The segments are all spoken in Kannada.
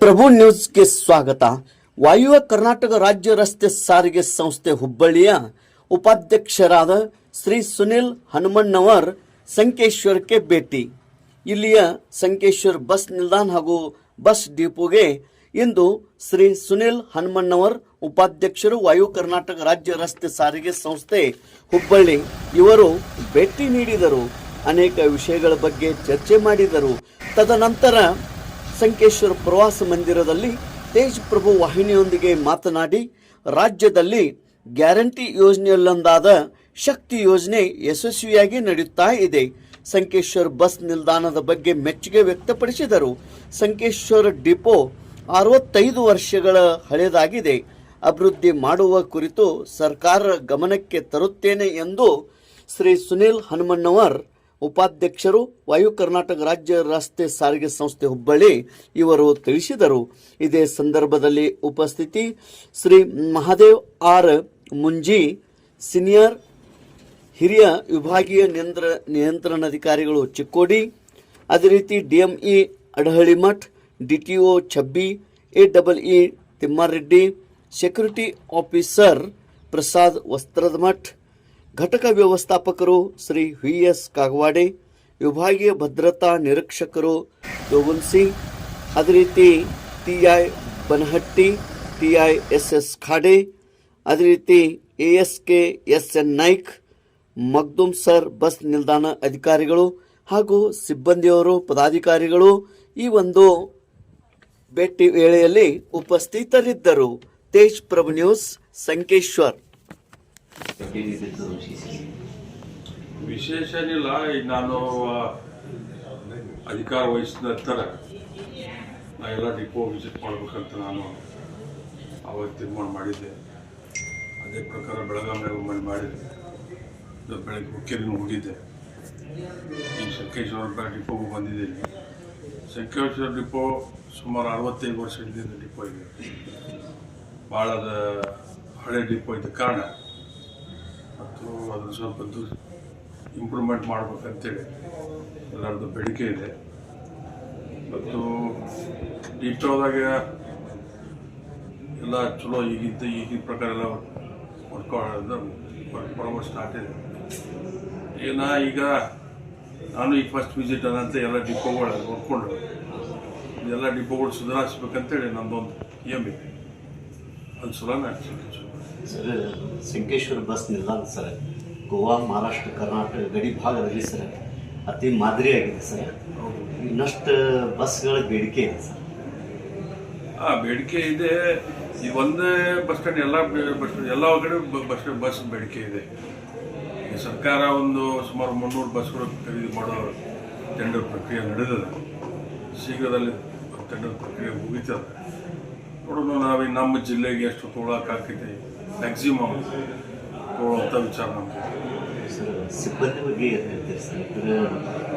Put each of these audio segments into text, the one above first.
ಪ್ರಭು ನ್ಯೂಸ್ಗೆ ಸ್ವಾಗತ. ವಾಯುವ ಕರ್ನಾಟಕ ರಾಜ್ಯ ರಸ್ತೆ ಸಾರಿಗೆ ಸಂಸ್ಥೆ ಹುಬ್ಬಳ್ಳಿಯ ಉಪಾಧ್ಯಕ್ಷರಾದ ಶ್ರೀ ಸುನಿಲ್ ಹನುಮಣ್ಣವರ್ ಸಂಕೇಶ್ವರಕ್ಕೆ ಭೇಟಿ. ಇಲ್ಲಿಯ ಸಂಕೇಶ್ವರ್ ಬಸ್ ನಿಲ್ದಾಣ ಹಾಗೂ ಬಸ್ ಡಿಪೋಗೆ ಇಂದು ಶ್ರೀ ಸುನಿಲ್ ಹನುಮಣ್ಣವರ್ ಉಪಾಧ್ಯಕ್ಷರು ವಾಯು ಕರ್ನಾಟಕ ರಾಜ್ಯ ರಸ್ತೆ ಸಾರಿಗೆ ಸಂಸ್ಥೆ ಹುಬ್ಬಳ್ಳಿ ಇವರು ಭೇಟಿ ನೀಡಿದರು. ಅನೇಕ ವಿಷಯಗಳ ಬಗ್ಗೆ ಚರ್ಚೆ ಮಾಡಿದರು. ತದನಂತರ ಸಂಕೇಶ್ವರ ಪ್ರವಾಸ ಮಂದಿರದಲ್ಲಿ ತೇಜ್ ಪ್ರಭು ವಾಹಿನಿಯೊಂದಿಗೆ ಮಾತನಾಡಿ, ರಾಜ್ಯದಲ್ಲಿ ಗ್ಯಾರಂಟಿ ಯೋಜನೆಯಲ್ಲೊಂದಾದ ಶಕ್ತಿ ಯೋಜನೆ ಯಶಸ್ವಿಯಾಗಿ ನಡೆಯುತ್ತಾ ಇದೆ. ಸಂಕೇಶ್ವರ್ ಬಸ್ ನಿಲ್ದಾಣದ ಬಗ್ಗೆ ಮೆಚ್ಚುಗೆ ವ್ಯಕ್ತಪಡಿಸಿದರು. ಸಂಕೇಶ್ವರ ಡಿಪೋ ಅರವತ್ತೈದು ವರ್ಷಗಳ ಹಳೆಯದಾಗಿದೆ. ಅಭಿವೃದ್ಧಿ ಮಾಡುವ ಕುರಿತು ಸರ್ಕಾರ ಗಮನಕ್ಕೆ ತರುತ್ತೇನೆ ಎಂದು ಶ್ರೀ ಸುನೀಲ್ ಹನುಮಣ್ಣವರ್ ಉಪಾಧ್ಯಕ್ಷರು ವಾಯು ಕರ್ನಾಟಕ ರಾಜ್ಯ ರಸ್ತೆ ಸಾರಿಗೆ ಸಂಸ್ಥೆ ಹುಬ್ಬಳ್ಳಿ ಇವರು ತಿಳಿಸಿದರು. ಇದೇ ಸಂದರ್ಭದಲ್ಲಿ ಉಪಸ್ಥಿತಿ, ಶ್ರೀ ಮಹಾದೇವ್ ಆರ್ ಮುಂಜಿ, ಸೀನಿಯರ್ ಹಿರಿಯ ವಿಭಾಗೀಯ ನಿಯಂತ್ರ ನಿಯಂತ್ರಣಾಧಿಕಾರಿಗಳು ಚಿಕ್ಕೋಡಿ, ಅದೇ ರೀತಿ D M E Adahalimath O Chabbi A double E Thimmareddy, security officer Prasad Vastradmath ಘಟಕ ವ್ಯವಸ್ಥಾಪಕರು ಶ್ರೀ ವಿ ಎಸ್ ಕಾಗವಾಡೆ, ವಿಭಾಗೀಯ ಭದ್ರತಾ ನಿರೀಕ್ಷಕರು ಯೋಗುನ್ಸಿ ಅದೇ ರೀತಿ T I Banahatti T I S S Khade ಅದೇ ರೀತಿ A S K S N Naik, Magdum sir bus ನಿಲ್ದಾಣ ಅಧಿಕಾರಿಗಳು ಹಾಗೂ ಸಿಬ್ಬಂದಿಯವರು, ಪದಾಧಿಕಾರಿಗಳು ಈ ಒಂದು ಭೇಟಿ ವೇಳೆಯಲ್ಲಿ ಉಪಸ್ಥಿತರಿದ್ದರು. ತೇಜ್ ಪ್ರಭು ನ್ಯೂಸ್, ಸಂಕೇಶ್ವರ್. ವಿಶೇಷ ಏನಿಲ್ಲ ಈಗ ನಾನು ಅಧಿಕಾರ ವಹಿಸಿದ ನಂತರ ನಾ ಎಲ್ಲ ಡಿಪೋ ವಿಸಿಟ್ ಮಾಡ್ಬೇಕಂತ ನಾನು ಅವಾಗ ತೀರ್ಮಾನ ಮಾಡಿದ್ದೆ. ಅದೇ ಪ್ರಕಾರ ಬೆಳಗಾವಿ ಮನೆ ಮಾಡಿದ್ದೆ ಬೆಳಗ್ಗೆ ಹುಕ್ಕೇರಿನೂ ಹೋಗಿದ್ದೆ. ಈ ಸಂಕೇಶ್ವರ ಡಿಪೋಗೂ ಬಂದಿದ್ದೀನಿ. ಸಂಕೇಶ್ವರ ಡಿಪೋ ಸುಮಾರು ಅರವತ್ತೈದು ವರ್ಷ ಹಿಂದಿನ ಡಿಪೋ ಇದೆ. ಭಾಳ ಹಳೆ ಡಿಪೋ ಇದ್ದ ಕಾರಣ ಮತ್ತು ಅದನ್ನು ಸ್ವಲ್ಪ ಇಂಪ್ರೂವ್ಮೆಂಟ್ ಮಾಡಬೇಕಂತೇಳಿ. ಎಲ್ಲರದ್ದು ಬೇಡಿಕೆ ಇದೆ. ಮತ್ತು ಹೋದಾಗ ಎಲ್ಲ ಚಲೋ ಈಗಿದ್ದ ಈಗಿನ ಪ್ರಕಾರ ಎಲ್ಲ ವರ್ಕ್ ಬರೋಬರ್ ಸ್ಟಾರ್ಟ್ ಇದೆ. ಏನ ಈಗ ನಾನು ಈಗ ಫಸ್ಟ್ ವಿಸಿಟ್ ಅದಂತ ಎಲ್ಲ ಡಿಪೋಗಳು ಹೊಡ್ಕೊಂಡು ಎಲ್ಲ ಡಿಪೋಗಳು ಸುಧಾರಿಸ್ಬೇಕಂತೇಳಿ ನಮ್ಮದೊಂದು ಏಮ್ ಇದೆ. ಅದು ಸುಲಭ ನಾನು ಸರ್ ಸಂಕೇಶ್ವರ ಬಸ್ ನಿಲ್ದಾಣ ಸರ್. ಗೋವಾ, ಮಹಾರಾಷ್ಟ್ರ, ಕರ್ನಾಟಕ ಗಡಿ ಭಾಗದಲ್ಲಿ ಸರ್. ಅತಿ ಮಾದರಿಯಾಗಿದೆ ಸರ್. ಇನ್ನಷ್ಟು ಬಸ್ಗಳ ಬೇಡಿಕೆ ಇದೆ ಸರ್. ಆ, ಬೇಡಿಕೆ ಇದೆ. ಈ ಒಂದೇ ಬಸ್ ಸ್ಟ್ಯಾಂಡ್, ಎಲ್ಲ ಬಸ್ ಸ್ಟ್ಯಾಂಡ್, ಎಲ್ಲ ಕಡೆ ಬಸ್ ಬಸ್ ಬೇಡಿಕೆ ಇದೆ. ಈ ಸರ್ಕಾರ ಒಂದು ಸುಮಾರು ಮುನ್ನೂರು ಬಸ್ಗಳು ಖರೀದಿ ಮಾಡೋ ಟೆಂಡರ್ ಪ್ರಕ್ರಿಯೆ ನಡೆದಿದೆ. ಶೀಘ್ರದಲ್ಲಿ ಟೆಂಡರ್ ಪ್ರಕ್ರಿಯೆ ಮುಗಿತದೆ. ನೋಡೋಣ ನಾವು ನಮ್ಮ ಜಿಲ್ಲೆಗೆ ಎಷ್ಟು ತೊಗೊಳಕ್ಕಾಗ್ತೈತಿ ಮ್ಯಾಕ್ಸಿಮಮ್ ತೊಗೊಳ್ಳೋಂಥ ವಿಚಾರ ಮಾಡ್ತೀವಿ ಸರ್ ಸಿಬ್ಬಂದಿ ಬಗ್ಗೆ ಏನು ಹೇಳ್ತೀರಿ ಸರ್?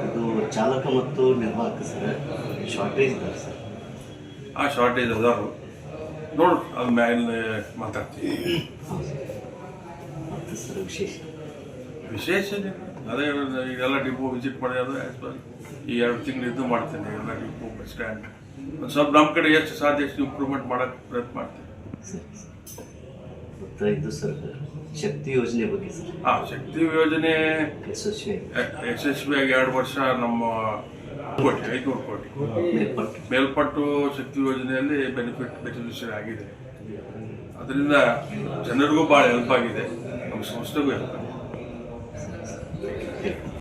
ಇದು ಚಾಲಕ ಮತ್ತು ನಿರ್ವಾಹಕ ಸರ್ ಶಾರ್ಟೇಜ್ ಇದೆ ಸರ್. ಆ ಶಾರ್ಟೇಜ್ ಅದಾರು ನೋಡು ಅದ್ರ ಮೇಲೆ ಮಾತಾಡ್ತೀವಿ ಸರ್ ವಿಶೇಷ? ವಿಶೇಷ. ಅದೇ ಈಗೆಲ್ಲ ಡಿಪೋ ವಿಸಿಟ್ ಮಾಡಿ as ಪರ್ ಈ ಎರಡು ತಿಂಗಳು ಇದು ಮಾಡ್ತೀನಿ. ಎಲ್ಲ ಡಿಪೋ ಬಸ್ ಸ್ಟ್ಯಾಂಡ್ ಸ್ವಲ್ಪ ನಮ್ಮ ಕಡೆ ಎಷ್ಟು ಸಾಧ್ಯ ಎಷ್ಟು ಇಂಪ್ರೂವ್ಮೆಂಟ್ ಮಾಡೋಕ್ಕೆ ಪ್ರಯತ್ನ ಮಾಡ್ತೀವಿ. ಸರಿ ಮತ್ತು ಇದು ಸರ್ ಶಕ್ತಿ ಯೋಜನೆ ಬಗ್ಗೆ ಸರ್. ಆ ಶಕ್ತಿ ಯೋಜನೆ ಯಶಸ್ವಿಯಾಗಿ ಯ- ಯಶಸ್ವಿಯಾಗಿ ಎರಡು ವರ್ಷ ನಮ್ಮ ಕೋಟಿ ಕೋಟಿ. ಮೇಲ್ಪಟ್ಟು. ಮೇಲ್ಪಟ್ಟು ಶಕ್ತಿ ಯೋಜನೆಯಲ್ಲಿ ಬೆನಿಫಿಟ್ ಬೆನಿಫಿಷರಿ ಆಗಿದೆ. ಅದರಿಂದ ಜನರಿಗೂ ಭಾಳ ಹೆಲ್ಪ್ ಆಗಿದೆ. ನಮ್ಮ ಸಂಸ್ಥೆಗೂ ಹೆಲ್ಪ್ ಆಗಿದೆ.